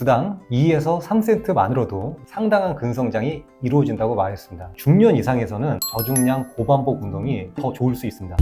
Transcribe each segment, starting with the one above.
주당 2에서 3세트만으로도 상당한 근성장이 이루어진다고 말했습니다. 중년 이상에서는 저중량 고반복 운동이 더 좋을 수 있습니다.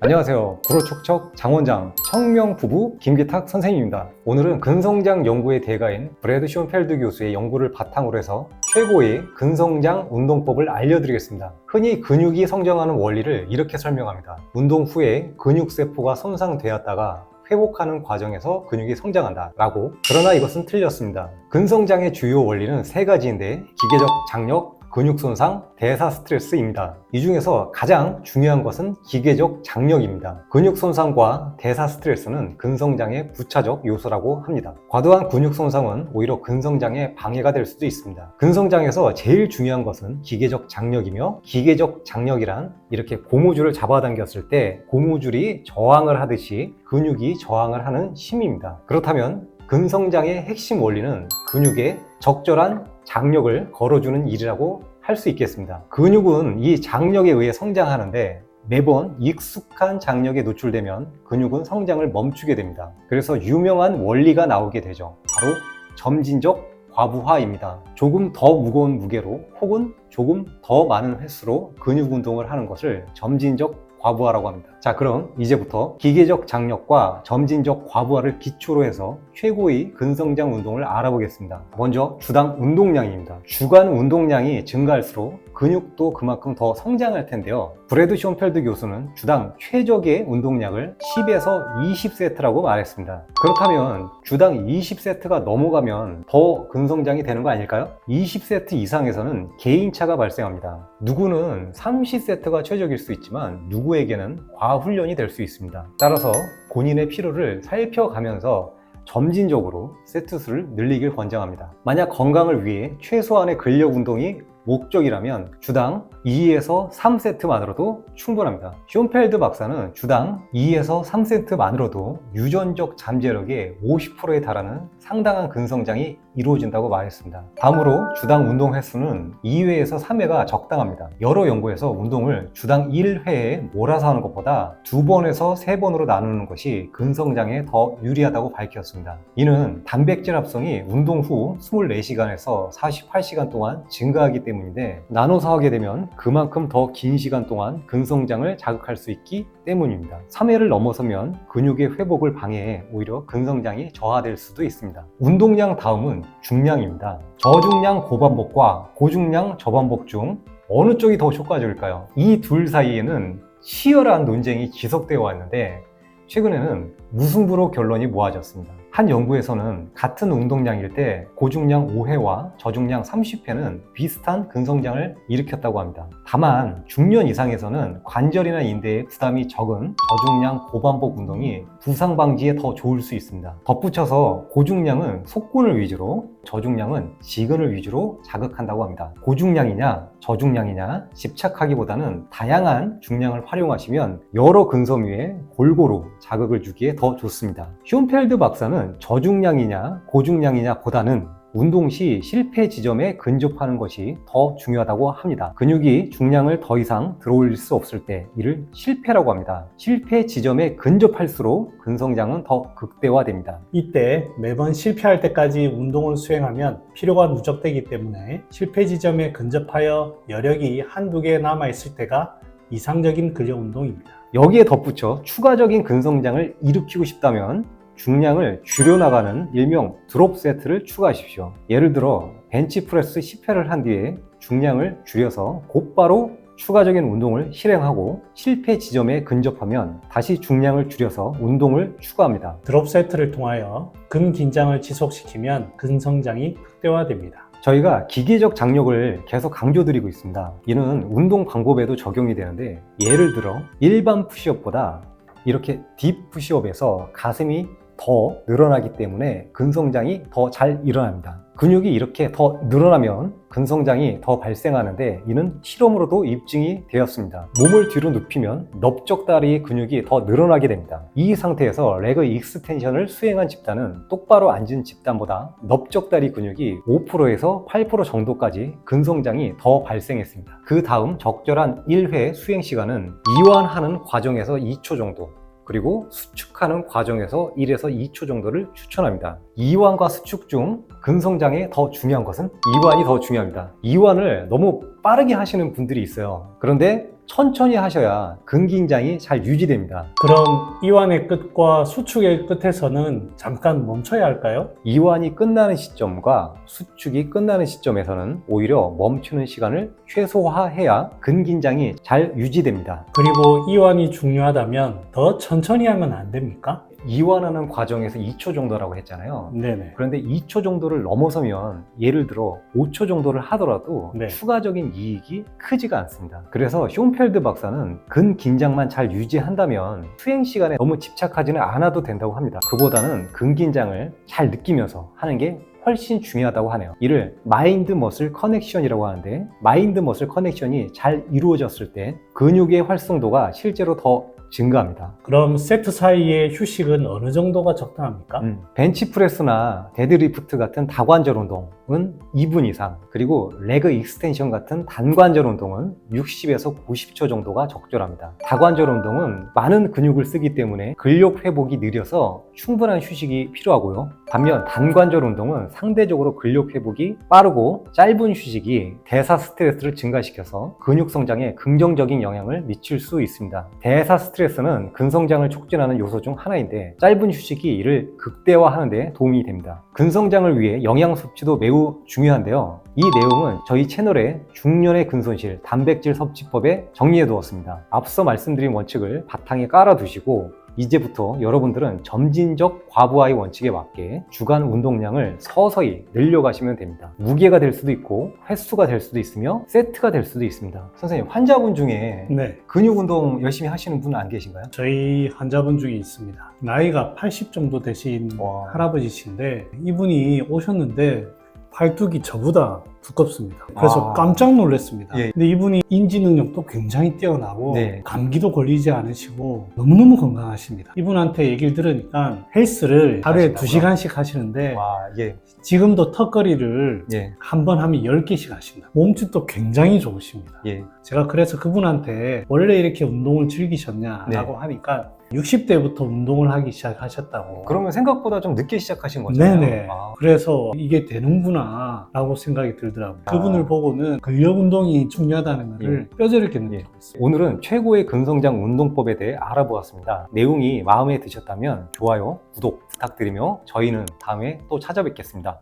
안녕하세요. 구로촉척 장원장 청명 부부 김기탁 선생님입니다. 오늘은 근성장 연구의 대가인 브래드 쇼펠드 교수의 연구를 바탕으로 해서 최고의 근성장 운동법을 알려드리겠습니다. 흔히 근육이 성장하는 원리를 이렇게 설명합니다. 운동 후에 근육세포가 손상되었다가 회복하는 과정에서 근육이 성장한다 라고 그러나 이것은 틀렸습니다. 근성장의 주요 원리는 세 가지인데 기계적 장력, 근육 손상, 대사 스트레스입니다. 이 중에서 가장 중요한 것은 기계적 장력입니다. 근육 손상과 대사 스트레스는 근성장의 부차적 요소라고 합니다. 과도한 근육 손상은 오히려 근성장에 방해가 될 수도 있습니다. 근성장에서 제일 중요한 것은 기계적 장력이며 기계적 장력이란 이렇게 고무줄을 잡아당겼을 때 고무줄이 저항을 하듯이 근육이 저항을 하는 힘입니다. 그렇다면 근성장의 핵심 원리는 근육에 적절한 장력을 걸어주는 일이라고 할 수 있겠습니다. 근육은 이 장력에 의해 성장하는데 매번 익숙한 장력에 노출되면 근육은 성장을 멈추게 됩니다. 그래서 유명한 원리가 나오게 되죠. 바로 점진적 과부하입니다. 조금 더 무거운 무게로 혹은 조금 더 많은 횟수로 근육 운동을 하는 것을 점진적 과부하라고 합니다. 자, 그럼 이제부터 기계적 장력과 점진적 과부하를 기초로 해서 최고의 근성장 운동을 알아보겠습니다. 먼저 주당 운동량입니다. 주간 운동량이 증가할수록 근육도 그만큼 더 성장할 텐데요. 브래드 쇼펠드 교수는 주당 최적의 운동량을 10에서 20세트라고 말했습니다. 그렇다면 주당 20세트가 넘어가면 더 근성장이 되는 거 아닐까요? 20세트 이상에서는 개인차가 발생합니다. 누구는 30세트가 최적일 수 있지만 누구에게는 과훈련이 될 수 있습니다. 따라서 본인의 필요를 살펴가면서 점진적으로 세트 수를 늘리길 권장합니다. 만약 건강을 위해 최소한의 근력 운동이 목적이라면 주당 2에서 3세트만으로도 충분합니다. 쇼펠드 박사는 주당 2에서 3세트만으로도 유전적 잠재력의 50%에 달하는 상당한 근성장이 이루어진다고 말했습니다. 다음으로 주당 운동 횟수는 2회에서 3회가 적당합니다. 여러 연구에서 운동을 주당 1회에 몰아서 하는 것보다 2번에서 3번으로 나누는 것이 근성장에 더 유리하다고 밝혔습니다. 이는 단백질 합성이 운동 후 24시간에서 48시간 동안 증가하기 때문인데 나눠서 하게 되면 그만큼 더 긴 시간 동안 근성장을 자극할 수 있기 때문입니다. 3회를 넘어서면 근육의 회복을 방해해 오히려 근성장이 저하될 수도 있습니다. 운동량 다음은 중량입니다. 저중량 고반복과 고중량 저반복 중 어느 쪽이 더 효과적일까요? 이 둘 사이에는 치열한 논쟁이 지속되어 왔는데 최근에는 무승부로 결론이 모아졌습니다. 한 연구에서는 같은 운동량일 때 고중량 5회와 저중량 30회는 비슷한 근성장을 일으켰다고 합니다. 다만 중년 이상에서는 관절이나 인대에 부담이 적은 저중량 고반복 운동이 부상 방지에 더 좋을 수 있습니다. 덧붙여서 고중량은 속근을 위주로 저중량은 지근을 위주로 자극한다고 합니다. 고중량이냐 저중량이냐 집착하기보다는 다양한 중량을 활용하시면 여러 근섬 위에 골고루 자극을 주기에 더 좋습니다. 슌펠드 박사 는 저중량이냐 고중량이냐 보다는 운동 시 실패 지점에 근접하는 것이 더 중요하다고 합니다. 근육이 중량을 더 이상 들어올릴 수 없을 때 이를 실패라고 합니다. 실패 지점에 근접할수록 근성장은 더 극대화됩니다. 이때 매번 실패할 때까지 운동을 수행하면 피로가 누적되기 때문에 실패 지점에 근접하여 여력이 한두 개 남아있을 때가 이상적인 근력 운동입니다. 여기에 덧붙여 추가적인 근성장을 일으키고 싶다면 중량을 줄여 나가는 일명 드롭 세트를 추가하십시오. 예를 들어 벤치프레스 10회를 한 뒤에 중량을 줄여서 곧바로 추가적인 운동을 실행하고 실패 지점에 근접하면 다시 중량을 줄여서 운동을 추가합니다. 드롭 세트를 통하여 근 긴장을 지속시키면 근 성장이 극대화됩니다. 저희가 기계적 장력을 계속 강조드리고 있습니다. 이는 운동 방법에도 적용이 되는데 예를 들어 일반 푸시업보다 이렇게 딥 푸시업에서 가슴이 더 늘어나기 때문에 근성장이 더 잘 일어납니다. 근육이 이렇게 더 늘어나면 근성장이 더 발생하는데 이는 실험으로도 입증이 되었습니다. 몸을 뒤로 눕히면 넓적다리의 근육이 더 늘어나게 됩니다. 이 상태에서 레그 익스텐션을 수행한 집단은 똑바로 앉은 집단보다 넓적다리 근육이 5%에서 8% 정도까지 근성장이 더 발생했습니다. 그 다음 적절한 1회 수행 시간은 이완하는 과정에서 2초 정도 그리고 수축하는 과정에서 1에서 2초 정도를 추천합니다. 이완과 수축 중 근성장에 더 중요한 것은 이완이 더 중요합니다. 이완을 너무 빠르게 하시는 분들이 있어요. 그런데 천천히 하셔야 근긴장이 잘 유지됩니다. 그럼 이완의 끝과 수축의 끝에서는 잠깐 멈춰야 할까요? 이완이 끝나는 시점과 수축이 끝나는 시점에서는 오히려 멈추는 시간을 최소화해야 근긴장이 잘 유지됩니다. 그리고 이완이 중요하다면 더 천천히 하면 안 됩니까? 이완하는 과정에서 2초 정도라고 했잖아요. 네네. 그런데 2초 정도를 넘어서면 예를 들어 5초 정도를 하더라도 네. 추가적인 이익이 크지가 않습니다. 그래서 쇼펠드 박사는 근 긴장만 잘 유지한다면 수행 시간에 너무 집착하지는 않아도 된다고 합니다. 그보다는 근 긴장을 잘 느끼면서 하는 게 훨씬 중요하다고 하네요. 이를 마인드 머슬 커넥션이라고 하는데 마인드 머슬 커넥션이 잘 이루어졌을 때 근육의 활성도가 실제로 더 증가합니다. 그럼 세트 사이의 휴식은 어느 정도가 적당합니까? 음, 벤치프레스나 데드리프트 같은 다관절 운동 은 2분 이상, 그리고 레그 익스텐션 같은 단관절 운동은 60에서 90초 정도가 적절합니다. 다관절 운동은 많은 근육을 쓰기 때문에 근력 회복이 느려서 충분한 휴식이 필요하고요. 반면 단관절 운동은 상대적으로 근력 회복이 빠르고 짧은 휴식이 대사 스트레스를 증가시켜서 근육 성장에 긍정적인 영향을 미칠 수 있습니다. 대사 스트레스는 근성장을 촉진하는 요소 중 하나인데 짧은 휴식이 이를 극대화하는 데 도움이 됩니다. 근성장을 위해 영양 섭취도 매우 중요한데요. 이 내용은 저희 채널의 중년의 근손실 단백질 섭취법에 정리해 두었습니다. 앞서 말씀드린 원칙을 바탕에 깔아 두시고 이제부터 여러분들은 점진적 과부하의 원칙에 맞게 주간 운동량을 서서히 늘려가시면 됩니다. 무게가 될 수도 있고 횟수가 될 수도 있으며 세트가 될 수도 있습니다. 선생님 환자분 중에 네. 근육 운동 열심히 하시는 분 안 계신가요? 저희 환자분 중에 있습니다. 나이가 80 정도 되신 와. 할아버지신데 이분이 오셨는데 팔뚝이 저보다 두껍습니다. 그래서 와. 깜짝 놀랐습니다. 예. 근데 이분이 인지 능력도 굉장히 뛰어나고 네. 감기도 걸리지 않으시고 너무너무 건강하십니다. 이분한테 얘기를 들으니까 헬스를 하루에 하시나고요? 2시간씩 하시는데 와, 예, 지금도 턱걸이를 예, 한 번 하면 10개씩 하신다. 몸짓도 굉장히 좋으십니다. 예. 제가 그래서 그분한테 원래 이렇게 운동을 즐기셨냐라고 네. 하니까 60대부터 운동을 하기 시작하셨다고. 그러면 생각보다 좀 늦게 시작하신 거잖아요. 네네. 아, 그래서 이게 되는구나 라고 생각이 들더라고요. 아. 그분을 보고는 근력 운동이 중요하다는 것을 뼈저리게 느끼고 있어요. 오늘은 최고의 근성장 운동법에 대해 알아보았습니다. 내용이 마음에 드셨다면 좋아요, 구독 부탁드리며 저희는 다음에 또 찾아뵙겠습니다.